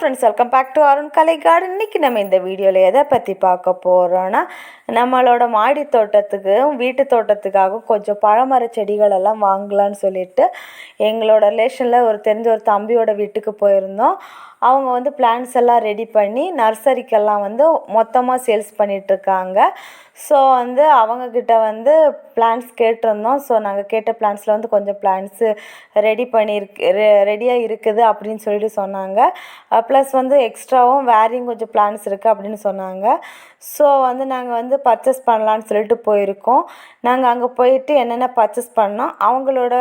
Friends welcome back to Arun Kalai garden இன்றைக்கி நம்ம இந்த வீடியோவில் எதை பற்றி பார்க்க போகிறோன்னா நம்மளோட மாடி தோட்டத்துக்கும் வீட்டு தோட்டத்துக்காகவும் கொஞ்சம் பழமர செடிகள் எல்லாம் வாங்கலான்னு சொல்லிட்டு எங்களோட ரிலேஷனில் ஒரு தெரிஞ்ச ஒரு தம்பியோட வீட்டுக்கு போயிருந்தோம். அவங்க வந்து பிளான்ஸ் எல்லாம் ரெடி பண்ணி நர்சரிக்கெல்லாம் வந்து மொத்தமாக சேல்ஸ் பண்ணிகிட்ருக்காங்க ஸோ வந்து அவங்கக்கிட்ட வந்து பிளான்ஸ் கேட்டிருந்தோம். ஸோ நாங்கள் கேட்ட பிளான்ஸில் வந்து கொஞ்சம் பிளான்ஸு ரெடி பண்ணியிருக்கு ரெ ரெடியாக இருக்குது அப்படின்னு சொல்லிட்டு சொன்னாங்க. Uh, ப்ளஸ் வந்து எக்ஸ்ட்ராவும் வேறையும் கொஞ்சம் பிளான்ஸ் இருக்குது அப்படின்னு சொன்னாங்க. ஸோ வந்து நாங்கள் வந்து பர்ச்சேஸ் பண்ணலான்னு சொல்லிட்டு போயிருக்கோம். நாங்கள் அங்கே போயிட்டு என்னென்ன பர்ச்சேஸ் பண்ணோம் அவங்களோட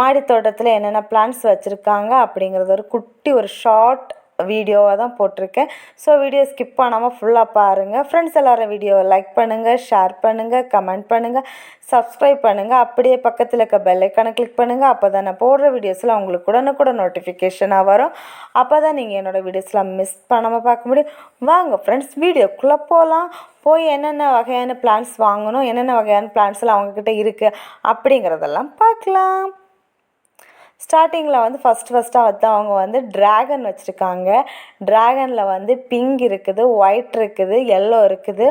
மாடி தோட்டத்தில் என்னென்ன பிளான்ஸ் வச்சுருக்காங்க அப்படிங்கிறது ஒரு குட் குட்டி ஒரு ஷார்ட் வீடியோவாக தான் போட்டிருக்கேன். ஸோ வீடியோ ஸ்கிப் பண்ணாமல் ஃபுல்லாக பாருங்கள் ஃப்ரெண்ட்ஸ் எல்லோரும் வீடியோவை லைக் பண்ணுங்கள் ஷேர் பண்ணுங்கள் கமெண்ட் பண்ணுங்கள் சப்ஸ்கிரைப் பண்ணுங்கள் அப்படியே பக்கத்தில் இருக்க பெல் கிளிக் பண்ணுங்கள் அப்போ தான் நான் போடுற வீடியோஸில் உங்களுக்கு உடனுக்குடன் நோட்டிஃபிகேஷனாக வரும். அப்போ தான் நீங்கள் என்னோடய வீடியோஸ்லாம் மிஸ் பண்ணாமல் பார்க்க முடியும். வாங்க ஃப்ரெண்ட்ஸ் வீடியோக்குள்ளே போகலாம் போய் என்னென்ன வகையான பிளான்ஸ் வாங்கணும் என்னென்ன வகையான பிளான்ஸ்லாம் அவங்கக்கிட்ட இருக்குது அப்படிங்கிறதெல்லாம் பார்க்கலாம். ஸ்டார்டிங்கில் வந்து ஃபஸ்ட் ஃபஸ்ட்டாக வந்து அவங்க வந்து ட்ராகன் வச்சுருக்காங்க. ட்ராகனில் வந்து பிங்க் இருக்குது ஒயிட் இருக்குது எல்லோ இருக்குது.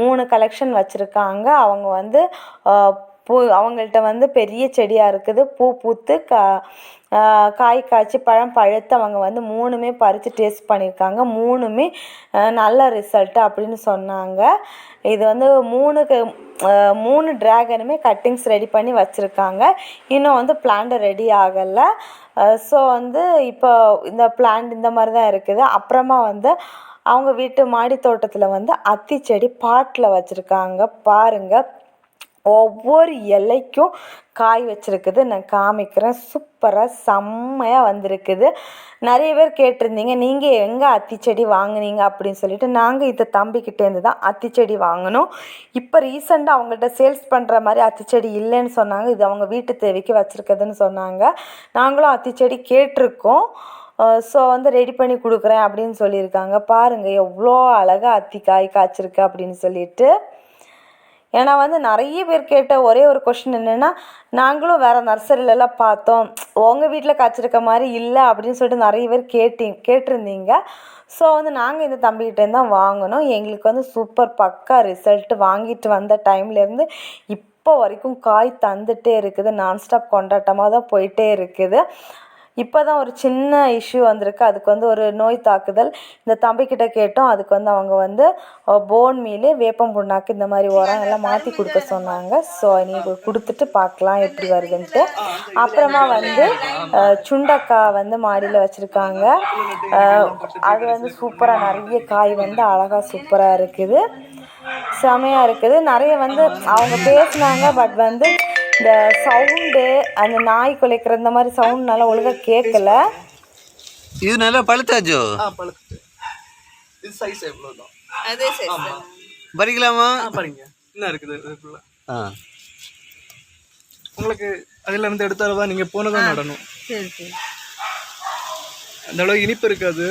மூணு கலெக்ஷன் வச்சுருக்காங்க. அவங்க வந்து பூ அவங்கள்ட்ட வந்து பெரிய செடியாக இருக்குது. பூ பூத்து கா காய் காய்ச்சி பழம் பழுத்து அவங்க வந்து மூணுமே பறித்து டேஸ்ட் பண்ணியிருக்காங்க. மூணுமே நல்ல ரிசல்ட்டு அப்படின்னு சொன்னாங்க. இது வந்து மூணுக்கு மூணு ட்ராகனுமே கட்டிங்ஸ் ரெடி பண்ணி வச்சுருக்காங்க. இன்னும் வந்து பிளான்ட் ரெடி ஆகலை. ஸோ வந்து இப்போ இந்த பிளான்ட் இந்த மாதிரி தான் இருக்குது. அப்புறமா வந்து அவங்க வீட்டு மாடி தோட்டத்தில் வந்து அத்தி செடி பாட்டில் வச்சுருக்காங்க. பாருங்கள் ஒவ்வொரு இலைக்கும் காய் வச்சுருக்குது. நான் காமிக்கிறேன். சூப்பராக செம்மையாக வந்திருக்குது. நிறைய பேர் கேட்டிருந்தீங்க நீங்கள் எங்கே அத்திச்செடி வாங்கினீங்க வாங்குனீங்க? அப்படின்னு சொல்லிட்டு நாங்கள் இதை தம்பிக்கிட்டேருந்து தான் அத்திச்செடி வாங்கினோம். இப்போ ரீசெண்டாக அவங்கள்ட்ட சேல்ஸ் பண்ணுற மாதிரி அத்திச்செடி இல்லைன்னு சொன்னாங்க. இது அவங்க வீட்டு தேவைக்கு வச்சுருக்குதுன்னு சொன்னாங்க. நாங்களும் அத்திச்செடி கேட்டிருக்கோம். ஸோ வந்து ரெடி பண்ணி கொடுக்குறேன் அப்படின்னு சொல்லியிருக்காங்க. பாருங்கள் எவ்வளோ அழகாக அத்தி காய் காய்ச்சிருக்கு அப்படின்னு சொல்லிட்டு. ஏன்னா வந்து நிறைய பேர் கேட்ட ஒரே ஒரு கொஷின் என்னென்னா நாங்களும் வேறு நர்சரிலலாம் பார்த்தோம். உங்கள் வீட்டில் காய்ச்சிருக்க மாதிரி இல்லை அப்படின்னு சொல்லிட்டு நிறைய பேர் கேட்டி கேட்டிருந்தீங்க. ஸோ வந்து நாங்கள் இந்த தம்பிக்கிட்டேருந்து தான் வாங்கினோம். எங்களுக்கு வந்து சூப்பர் பக்கா ரிசல்ட்டு வாங்கிட்டு வந்த டைம்லேருந்து இப்போ வரைக்கும் காய் தந்துகிட்டே இருக்குது. நான்ஸ்டாப் கொண்டாட்டமாக தான் போயிட்டே இருக்குது. இப்போ தான் ஒரு சின்ன இஷ்யூ வந்திருக்கு. அதுக்கு வந்து ஒரு நோய் தாக்குதல். இந்த தம்பிக்கிட்ட கேட்டோம். அதுக்கு வந்து அவங்க வந்து போன் மீல் வேப்பம் புண்ணாக்கு இந்த மாதிரி உரம் எல்லாம் மாற்றி கொடுக்க சொன்னாங்க. ஸோ நீங்கள் கொடுத்துட்டு பார்க்கலாம் எப்படி வருதுன்ட்டு. அப்புறமா வந்து சுண்டக்காய் வந்து மாடியில் வச்சுருக்காங்க. அது வந்து சூப்பராக நிறைய காய் வந்து அழகாக சூப்பராக இருக்குது. செமையாக இருக்குது. நிறைய வந்து அவங்க பேசினாங்க பட் வந்து இந்த சவுண்டு அந்த நாய் குலைக்கிற இந்த மாதிரி சவுண்ட் நல்லா ஒழுங்காக கேட்கல. இது நல்லா பழுத்தாச்சோ பழுத்து இது சைஸ் எவ்வளோதான் அதே சைஸ் பறிக்கலாமா? பாருங்க என்ன இருக்குது இது ஃபுல்லா ஆ? உங்களுக்கு அதுல இருந்து எடுத்தால தான் நீங்க போனதான் நடணும். சரி சரி. அந்த அளவு இனிப்பு இருக்காது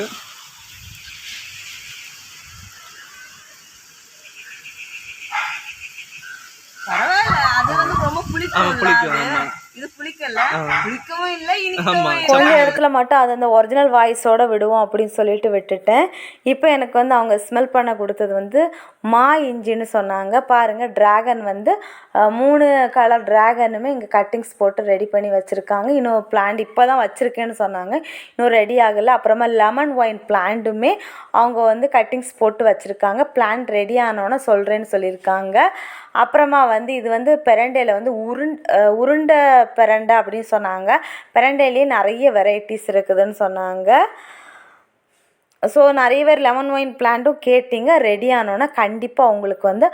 பரவாயில்ல அது வந்து ரொம்ப புளிக்கும். இது புளிக்கல புளிக்கவும் இல்ல கொஞ்சம் இடத்துல மட்டும் அது அந்த ஒரிஜினல் வாய்ஸோட விடுவோம் அப்படின்னு சொல்லிட்டு விட்டுட்டேன். இப்போ எனக்கு வந்து அவங்க ஸ்மெல் பண்ண கொடுத்தது வந்து மா இஞ்சின்னு சொன்னாங்க. பாருங்கள் ட்ராகன் வந்து மூணு கலர் ட்ராகனுமே இங்கே கட்டிங்ஸ் போட்டு ரெடி பண்ணி வச்சுருக்காங்க. இன்னும் பிளான்ட் இப்போ தான் வச்சுருக்கேன்னு சொன்னாங்க. இன்னும் ரெடி ஆகலை. அப்புறமா லெமன் ஒயின் பிளான்ட்டுமே அவங்க வந்து கட்டிங்ஸ் போட்டு வச்சுருக்காங்க. பிளான்ட் ரெடி ஆனோன்னே சொல்கிறேன்னு சொல்லியிருக்காங்க. அப்புறமா வந்து இது வந்து பெரண்டையில் வந்து உருண் உருண்டை பெரண்டை அப்படின்னு சொன்னாங்க. பெரண்டையிலேயே நிறைய வெரைட்டிஸ் இருக்குதுன்னு சொன்னாங்க. ஸோ நிறைய பேர் லெமன் ஒயின் பிளான்ட்டும் கேட்டிங்க. ரெடி ஆனோன்னா கண்டிப்பாக உங்களுக்கு வந்து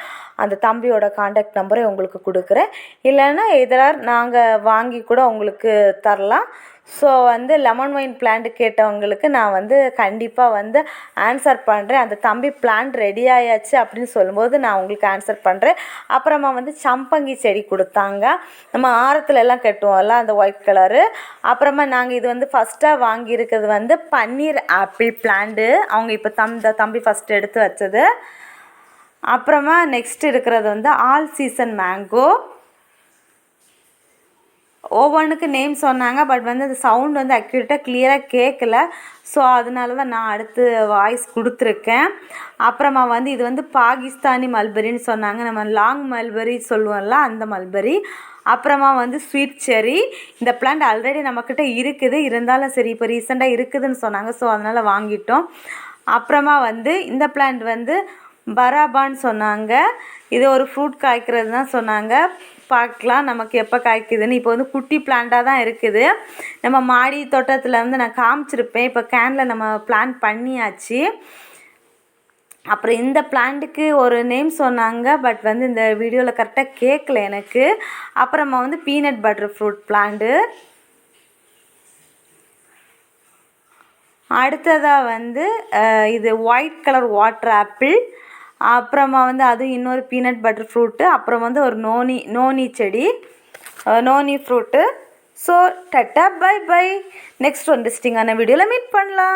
அந்த தம்பியோட காண்டாக்ட் நம்பரை உங்களுக்கு கொடுக்குறேன். இல்லைன்னா எதிராக நாங்கள் வாங்கி கூட உங்களுக்கு தரலாம். ஸோ வந்து லெமன் ஒயின் பிளான்ட் கேட்டவங்களுக்கு நான் வந்து கண்டிப்பாக வந்து ஆன்சர் பண்ணுறேன் அந்த தம்பி பிளான்ட் ரெடி ஆயாச்சு அப்படின்னு சொல்லும்போது நான் உங்களுக்கு ஆன்சர் பண்ணுறேன் அப்புறமா வந்து சம்பங்கி செடி கொடுத்தாங்க. நம்ம ஆரத்துல எல்லாம் கட்டுவோம்ல அந்த ஒயிட் கலரு அப்புறமா நாங்கள் இது வந்து ஃபஸ்ட்டாக வாங்கியிருக்கிறது வந்து பன்னீர் ஆப்பிள் பிளான்ட்டு அவங்க இப்போ தம் இந்த தம்பி ஃபஸ்ட்டு எடுத்து வச்சது. அப்புறமா நெக்ஸ்ட் இருக்கிறது வந்து ஆல் சீசன் மேங்கோ ஒவ்வொன்றுக்கு நேம் சொன்னாங்க பட் வந்து அந்த சவுண்ட் வந்து அக்யூரேட்டாக கிளியராக கேட்கல ஸோ அதனால தான் நான் அடுத்து வாய்ஸ் கொடுத்துருக்கேன். அப்புறமா வந்து இது வந்து பாகிஸ்தானி மல்பெரின்னு சொன்னாங்க. நம்ம லாங் மல்பெரி சொல்லுவோம்ல அந்த மல்பெரி அப்புறமா வந்து ஸ்வீட் செரி இந்த பிளான்ட் ஆல்ரெடி நம்மக்கிட்ட இருக்குது. இருந்தாலும் சரி இப்போ ரீசெண்டாக இருக்குதுன்னு சொன்னாங்க. ஸோ அதனால் வாங்கிட்டோம். அப்புறமா வந்து இந்த பிளான்ட் வந்து பராபான்னு சொன்னாங்க. இது ஒரு ஃப்ரூட் காய்க்கிறது தான் சொன்னாங்க. பார்க்கலாம். நமக்கு எப்போ காய்க்குதுன்னு. இப்போ வந்து குட்டி பிளான்ட்டாக தான் இருக்குது. நம்ம மாடி தோட்டத்தில் வந்து நான் காமிச்சிருப்பேன். இப்போ கேனில் நம்ம பிளான் பண்ணியாச்சு. அப்புறம் இந்த பிளான்ட்டுக்கு ஒரு நேம் சொன்னாங்க. பட் வந்து இந்த வீடியோவில் கரெக்டாக கேட்கல எனக்கு. அப்புறமா வந்து பீனட் பட்டர் ஃப்ரூட் பிளான்ட்டு அடுத்ததாக வந்து இது ஒயிட் கலர் வாட்டர் ஆப்பிள் அப்புறமா வந்து அதுவும் இன்னொரு பீனட் பட்டர் ஃப்ரூட்டு அப்புறம் வந்து ஒரு நோனி நோனி செடி noni fruit so tata bye bye next ஒரு டிஸ்டிங்கான வீடியோவில் மீட் பண்ணலாம்.